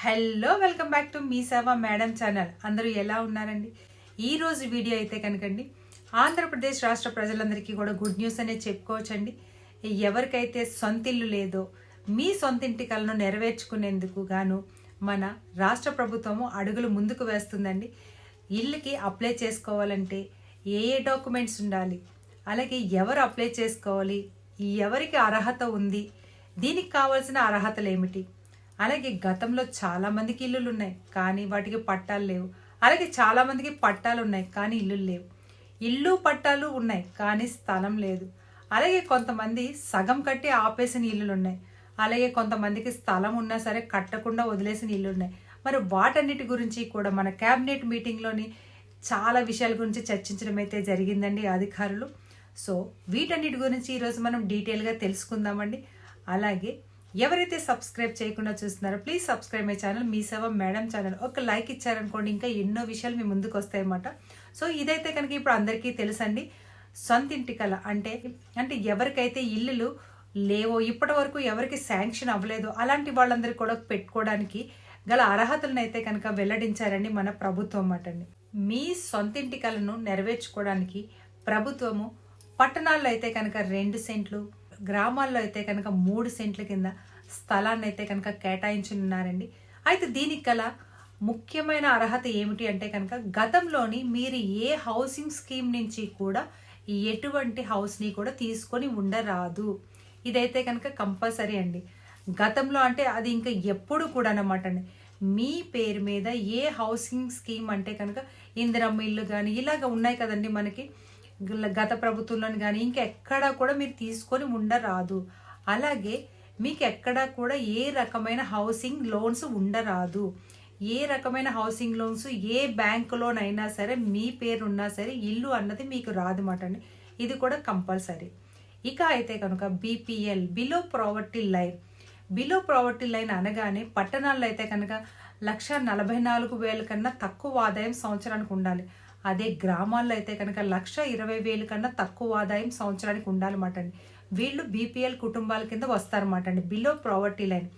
Hello welcome back to Mee Seva madam channel. అందరూ ఎలా ఉన్నారండి? ఈరోజు వీడియో అయితే కనుకండి ఆంధ్రప్రదేశ్ రాష్ట్ర ప్రజలందరికీ కూడా గుడ్ న్యూస్ అనేది చెప్పుకోవచ్చండి. ఎవరికైతే సొంత ఇల్లు లేదో మీ సొంత ఇంటి కలను నెరవేర్చుకునేందుకు గాను మన రాష్ట్ర ప్రభుత్వము అడుగులు ముందుకు వేస్తుందండి. ఇల్లుకి అప్లై చేసుకోవాలంటే ఏ ఏ డాక్యుమెంట్స్ ఉండాలి? అలాగే ఎవరు అప్లై చేసుకోవాలి? ఎవరికి అర్హత ఉంది? దీనికి కావాల్సిన అర్హతలు ఏమిటి? అలాగే గతంలో చాలా మందికి ఇల్లులు ఉన్నాయి కానీ వాటికి పట్టాలు లేవు. అలాగే చాలా మందికి పట్టాలు ఉన్నాయి కానీ ఇల్లులు లేవు. ఇల్లు పట్టాలు ఉన్నాయి కానీ స్థలం లేదు. అలాగే కొంతమంది సగం కట్టి ఆపేసిన ఇల్లులు ఉన్నాయి. అలాగే కొంతమందికి స్థలం ఉన్నా సరే కట్టకుండా వదిలేసిన ఇల్లు ఉన్నాయి. మరి వాటన్నిటి గురించి కూడా మన క్యాబినెట్ మీటింగ్లోని చాలా విషయాల గురించి చర్చించడం అయితే జరిగిందండి అధికారులు. సో వీటన్నిటి గురించి ఈరోజు మనం డీటెయిల్గా తెలుసుకుందామండి. అలాగే ఎవరైతే సబ్స్క్రైబ్ చేయకుండా చూస్తున్నారో please subscribe my channel Mee Seva madam channel ఒక లైక్ ఇచ్చారనుకోండి ఇంకా ఎన్నో విషయాలు మీ ముందుకు వస్తాయన్నమాట. సో ఇదైతే కనుక ఇప్పుడు అందరికీ తెలుసండి. సొంత ఇంటి కల అంటే అంటే ఎవరికైతే ఇల్లులు లేవో ఇప్పటి వరకు ఎవరికి శాంక్షన్ అవ్వలేదో అలాంటి వాళ్ళందరూ కూడా పెట్టుకోవడానికి గల అర్హతలను అయితే కనుక వెల్లడించారండి మన ప్రభుత్వం అన్నమాట అండి. మీ సొంత ఇంటి కలను నెరవేర్చుకోవడానికి ప్రభుత్వము పట్టణాల్లో అయితే కనుక రెండు సెంట్లు గ్రామాల్లో అయితే కనుక మూడు సెంట్ల కింద స్థలాన్ని అయితే కనుక కేటాయించనున్నారండి. అయితే దీనికి గల ముఖ్యమైన అర్హత ఏమిటి అంటే కనుక గతంలోని మీరు ఏ హౌసింగ్ స్కీమ్ నుంచి కూడా ఎటువంటి హౌస్ని కూడా తీసుకొని ఉండరాదు. ఇదైతే కనుక కంపల్సరీ అండి. గతంలో అంటే అది ఇంకా ఎప్పుడు కూడా అనమాట అండి. మీ పేరు మీద ఏ హౌసింగ్ స్కీమ్ అంటే కనుక ఇందిరమ్మ ఇల్లు కానీ ఇలాగ ఉన్నాయి కదండి మనకి. గత ప్రభుత్వంలోని కానీ ఇంకెక్కడా కూడా మీరు తీసుకొని ఉండరాదు. అలాగే మీకు ఎక్కడా కూడా ఏ రకమైన హౌసింగ్ లోన్స్ ఉండరాదు. ఏ రకమైన హౌసింగ్ లోన్స్ ఏ బ్యాంక్ లోన్ అయినా సరే మీ పేరు ఉన్నా సరే ఇల్లు అన్నది మీకు రాదు మాట అండి. ఇది కూడా కంపల్సరీ. ఇక అయితే కనుక BPL below poverty line. Below poverty line అనగానే పట్టణాల్లో అయితే కనుక లక్ష నలభై నాలుగు వేల కన్నా తక్కువ ఆదాయం సంవత్సరానికి ఉండాలి. అదే గ్రామాల్లో అయితే కనుక లక్ష ఇరవై వేలు కన్నా తక్కువ ఆదాయం సంవత్సరానికి ఉండాలన్నమాట అండి. వీళ్ళు బీపీఎల్ కుటుంబాల కింద వస్తారన్నమాట అండి. Below poverty line.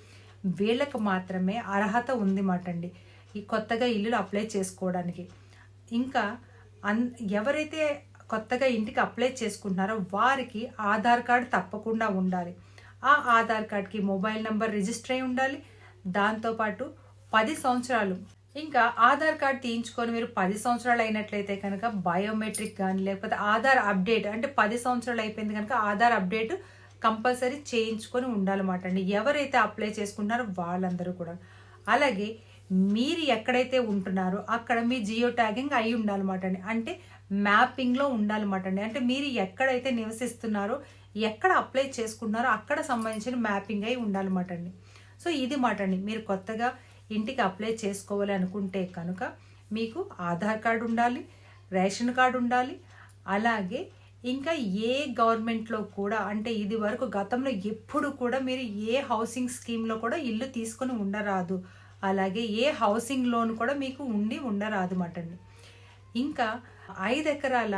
వీళ్ళకి మాత్రమే అర్హత ఉంది మాట అండి. ఈ కొత్తగా ఇల్లులు అప్లై చేసుకోవడానికి. ఇంకా అన్ ఎవరైతే కొత్తగా ఇంటికి అప్లై చేసుకుంటున్నారో వారికి ఆధార్ కార్డు తప్పకుండా ఉండాలి. ఆ ఆధార్ కార్డ్కి మొబైల్ నెంబర్ రిజిస్టర్ అయి ఉండాలి. దాంతోపాటు పది సంవత్సరాలు ఇంకా ఆధార్ కార్డ్ తీయించుకొని మీరు పది సంవత్సరాలు అయినట్లయితే కనుక బయోమెట్రిక్ కానీ లేకపోతే ఆధార్ అప్డేట్ అంటే పది సంవత్సరాలు అయిపోయింది కనుక ఆధార్ అప్డేట్ కంపల్సరీ చేయించుకొని ఉండాలన్నమాట అండి. ఎవరైతే అప్లై చేసుకుంటున్నారో వాళ్ళందరూ కూడా. అలాగే మీరు ఎక్కడైతే ఉంటున్నారో అక్కడ మీ జియో ట్యాగింగ్ అయి ఉండాలన్నమాట అండి. అంటే మ్యాపింగ్లో ఉండాలన్నమాట అండి. అంటే మీరు ఎక్కడైతే నివసిస్తున్నారో ఎక్కడ అప్లై చేసుకున్నారో అక్కడ సంబంధించిన మ్యాపింగ్ అయి ఉండాలన్నమాట అండి. సో ఇది మాట అండి. మీరు కొత్తగా ఇంటికి అప్లై చేసుకోవాలి అనుకుంటే కనుక మీకు ఆధార్ కార్డు ఉండాలి రేషన్ కార్డు ఉండాలి అలాగే ఇంకా ఏ గవర్నమెంట్లో కూడా అంటే ఇది వరకు గతంలో ఎప్పుడు కూడా మీరు ఏ హౌసింగ్ స్కీమ్లో కూడా ఇల్లు తీసుకొని ఉండరాదు. అలాగే ఏ హౌసింగ్ లోన్ కూడా మీకు ఉండి ఉండరాదు మటండి ఇంకా ఐదు ఎకరాల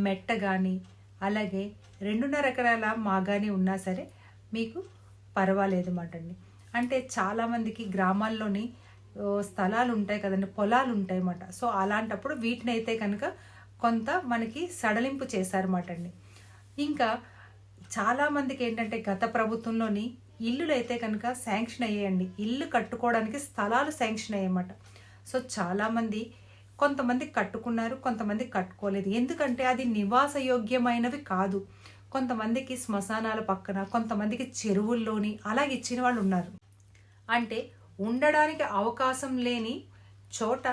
మెట్ట కానీ అలాగే రెండున్నర ఎకరాల మాగాని ఉన్నా సరే మీకు పర్వాలేదు మటండి అంటే చాలామందికి గ్రామాల్లోని స్థలాలు ఉంటాయి కదండి పొలాలు ఉంటాయి అన్నమాట సో అలాంటప్పుడు వీటిని అయితే కనుక కొంత మనకి సడలింపు చేశారన్నమాట అండి ఇంకా చాలామందికి ఏంటంటే గత ప్రభుత్వంలోని ఇల్లులు అయితే కనుక శాంక్షన్ అయ్యాయండి. ఇల్లు కట్టుకోవడానికి స్థలాలు శాంక్షన్ అయ్యాయన్నమాట. సో చాలామంది కొంతమంది కట్టుకున్నారు కొంతమంది కట్టుకోలేదు. ఎందుకంటే అది నివాసయోగ్యమైనవి కాదు. కొంతమందికి శ్మశానాల పక్కన కొంతమందికి చెరువుల్లోని అలాగే ఇచ్చిన వాళ్ళు ఉన్నారు అంటే ఉండడానికి అవకాశం లేని చోట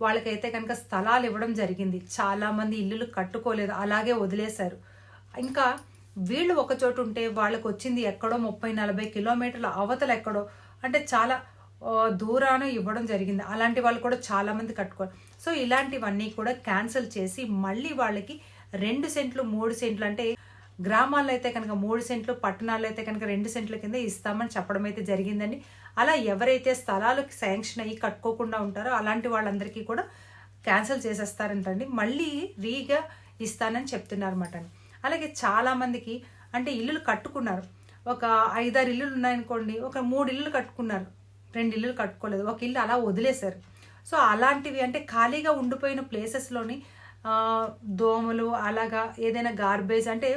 వాళ్ళకైతే కనుక స్థలాలు ఇవ్వడం జరిగింది. చాలామంది ఇల్లులు కట్టుకోలేదు. అలాగే వదిలేశారు. ఇంకా వీళ్ళు ఒక చోటు ఉంటే వాళ్ళకు వచ్చింది ఎక్కడో ముప్పై నలభై కిలోమీటర్ల అవతల ఎక్కడో అంటే చాలా దూరాన ఇవ్వడం జరిగింది. అలాంటి వాళ్ళు కూడా చాలామంది కట్టుకోరు సో ఇలాంటివన్నీ కూడా క్యాన్సిల్ చేసి మళ్ళీ వాళ్ళకి రెండు సెంట్లు మూడు సెంట్లు అంటే గ్రామాల్లో అయితే కనుక మూడు సెంట్లు పట్టణాల్లో అయితే కనుక రెండు సెంట్ల కింద ఇస్తామని చెప్పడం అయితే జరిగిందండి. అలా ఎవరైతే స్థలాలు శాంక్షన్ అయ్యి కట్టుకోకుండా ఉంటారో అలాంటి వాళ్ళందరికీ కూడా క్యాన్సిల్ చేసేస్తారంటండి. మళ్ళీ రీగా ఇస్తానని చెప్తున్నారన్నమాట అలాగే చాలామందికి అంటే ఇల్లులు కట్టుకున్నారు. ఒక ఐదారు ఇల్లులు ఉన్నాయనుకోండి ఒక మూడు ఇల్లులు కట్టుకున్నారు. రెండు ఇల్లులు కట్టుకోలేదు. ఒక ఇల్లు అలా వదిలేశారు. సో అలాంటివి అంటే ఖాళీగా ఉండిపోయిన ప్లేసెస్లోని దోమలు అలాగా ఏదైనా గార్బేజ్ అంటే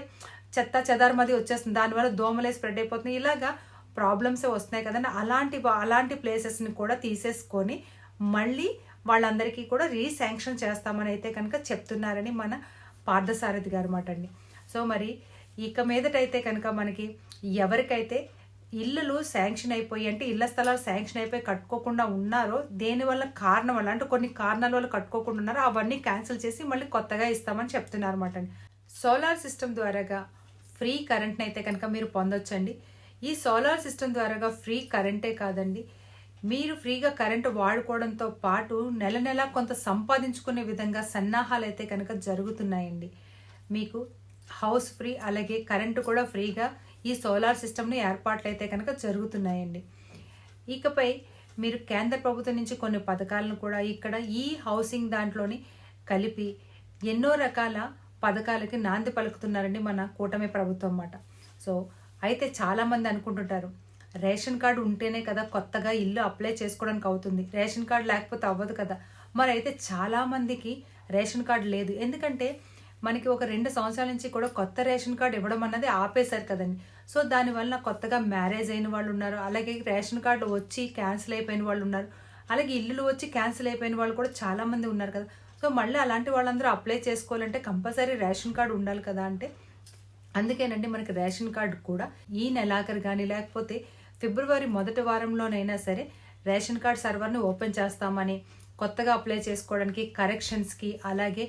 చెత్త చెదారం వచ్చేస్తుంది. దానివల్ల దోమలే స్ప్రెడ్ అయిపోతుంది ఇలాగా ప్రాబ్లమ్స్ వస్తున్నాయి కదండి. అలాంటి అలాంటి ప్లేసెస్ని కూడా తీసేసుకొని మళ్ళీ వాళ్ళందరికీ కూడా రీశాంక్షన్ చేస్తామని అయితే కనుక చెప్తున్నారని మన పార్థసారథి గారు మాట అండి సో మరి ఇక మీదటైతే కనుక మనకి ఎవరికైతే ఇళ్ళు శాంక్షన్ అయిపోయి అంటే ఇళ్ళ స్థలాలు శాంక్షన్ అయిపోయి కట్టుకోకుండా ఉన్నారో దేనివల్ల కారణం వల్ల అంటే కొన్ని కారణాల వల్ల కట్టుకోకుండా ఉన్నారో అవన్నీ క్యాన్సిల్ చేసి మళ్ళీ కొత్తగా ఇస్తామని చెప్తున్నారు అనమాట అండి. సోలార్ సిస్టమ్ ద్వారాగా ఫ్రీ కరెంట్ని అయితే కనుక మీరు పొందొచ్చండి. ఈ సోలార్ సిస్టమ్ ద్వారాగా ఫ్రీ కరెంటే కాదండి. మీరు ఫ్రీగా కరెంటు వాడుకోవడంతో పాటు నెల నెల కొంత సంపాదించుకునే విధంగా సన్నాహాలు అయితే కనుక జరుగుతున్నాయండి. మీకు హౌస్ ఫ్రీ అలాగే కరెంటు కూడా ఫ్రీగా ఈ సోలార్ సిస్టమ్ను ఏర్పాట్లు అయితే కనుక జరుగుతున్నాయండి. ఇకపై మీరు కేంద్ర ప్రభుత్వం నుంచి కొన్ని పథకాలను కూడా ఇక్కడ ఈ హౌసింగ్ దాంట్లోని కలిపి ఎన్నో రకాల పథకాలకి నాంది పలుకుతున్నారండి మన కూటమి ప్రభుత్వం అన్నమాట సో అయితే చాలామంది అనుకుంటుంటారు రేషన్ కార్డు ఉంటేనే కదా కొత్తగా ఇల్లు అప్లై చేసుకోవడానికి అవుతుంది. రేషన్ కార్డు లేకపోతే అవ్వదు కదా. మరి అయితే చాలామందికి రేషన్ కార్డు లేదు. ఎందుకంటే మనకి ఒక రెండు సంవత్సరాల నుంచి కూడా కొత్త రేషన్ కార్డు ఇవ్వడం అన్నది ఆపేశారు కదండి. సో దానివల్ల కొత్తగా మ్యారేజ్ అయిన వాళ్ళు ఉన్నారు. అలాగే రేషన్ కార్డు వచ్చి క్యాన్సిల్ అయిపోయిన వాళ్ళు ఉన్నారు. అలాగే ఇల్లులు వచ్చి క్యాన్సిల్ అయిపోయిన వాళ్ళు కూడా చాలామంది ఉన్నారు కదా. సో మళ్ళీ అలాంటి వాళ్ళందరూ అప్లై చేసుకోవాలంటే కంపల్సరీ రేషన్ కార్డు ఉండాలి కదా అంటే. అందుకేనండి మనకి రేషన్ కార్డు కూడా ఈ నెలాఖరు కానీ లేకపోతే ఫిబ్రవరి మొదటి వారంలోనైనా సరే రేషన్ కార్డ్ సర్వర్ని ఓపెన్ చేస్తామని కొత్తగా అప్లై చేసుకోవడానికి కరెక్షన్స్కి అలాగే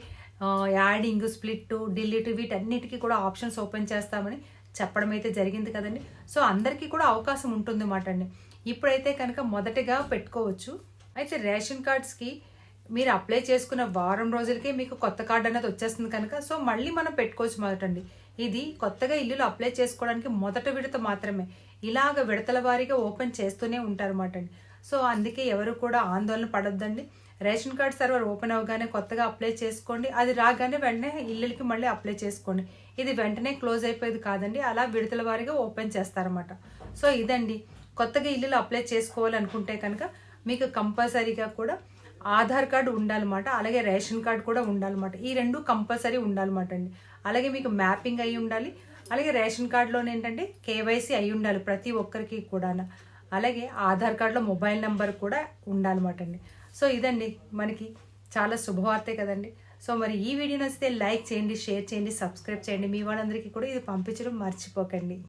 యాడింగ్ స్ప్లిట్ డిలీట్ వీటన్నిటికీ కూడా ఆప్షన్స్ ఓపెన్ చేస్తామని చెప్పడం అయితే జరిగింది కదండి. సో అందరికీ కూడా అవకాశం ఉంటుంది అన్నమాట అండి. ఇప్పుడైతే కనుక మొదటగా పెట్టుకోవచ్చు. అయితే రేషన్ కార్డ్స్కి మీరు అప్లై చేసుకున్న వారం రోజులకే మీకు కొత్త కార్డు అనేది వచ్చేస్తుంది కనుక సో మళ్ళీ మనం పెట్టుకోవచ్చు మొదటండి ఇది కొత్తగా ఇల్లులు అప్లై చేసుకోవడానికి మొదట విడత మాత్రమే. ఇలాగ విడతల వారీగా ఓపెన్ చేస్తూనే ఉంటారన్నమాట అండి. సో అందుకే ఎవరు కూడా ఆందోళన పడొద్దండి. రేషన్ కార్డ్ సర్వర్ ఓపెన్ అవ్వగానే కొత్తగా అప్లై చేసుకోండి. అది రాగానే వెంటనే ఇల్లులకి మళ్ళీ అప్లై చేసుకోండి. ఇది వెంటనే క్లోజ్ అయిపోయేది కాదండి. అలా విడతల వారీగా ఓపెన్ చేస్తారన్నమాట. సో ఇదండి. కొత్తగా ఇల్లులు అప్లై చేసుకోవాలనుకుంటే కనుక మీకు కంపల్సరీగా కూడా ఆధార్ కార్డు ఉండాలన్నమాట. అలాగే రేషన్ కార్డు కూడా ఉండాలన్నమాట. ఈ రెండు కంపల్సరీ ఉండాలన్నమాట అండి. అలాగే మీకు మ్యాపింగ్ అయి ఉండాలి. అలాగే రేషన్ కార్డులో ఏంటంటే కేవైసీ అయి ఉండాలి ప్రతి ఒక్కరికి కూడా అలాగే ఆధార్ కార్డులో మొబైల్ నెంబర్ కూడా ఉండాలన్నమాట అండి. సో ఇదండి మనకి చాలా శుభవార్తే కదండి. సో మరి ఈ వీడియో నచ్చితే లైక్ చేయండి షేర్ చేయండి సబ్స్క్రైబ్ చేయండి. మీ వాళ్ళందరికీ కూడా ఇది పంపించడం మర్చిపోకండి.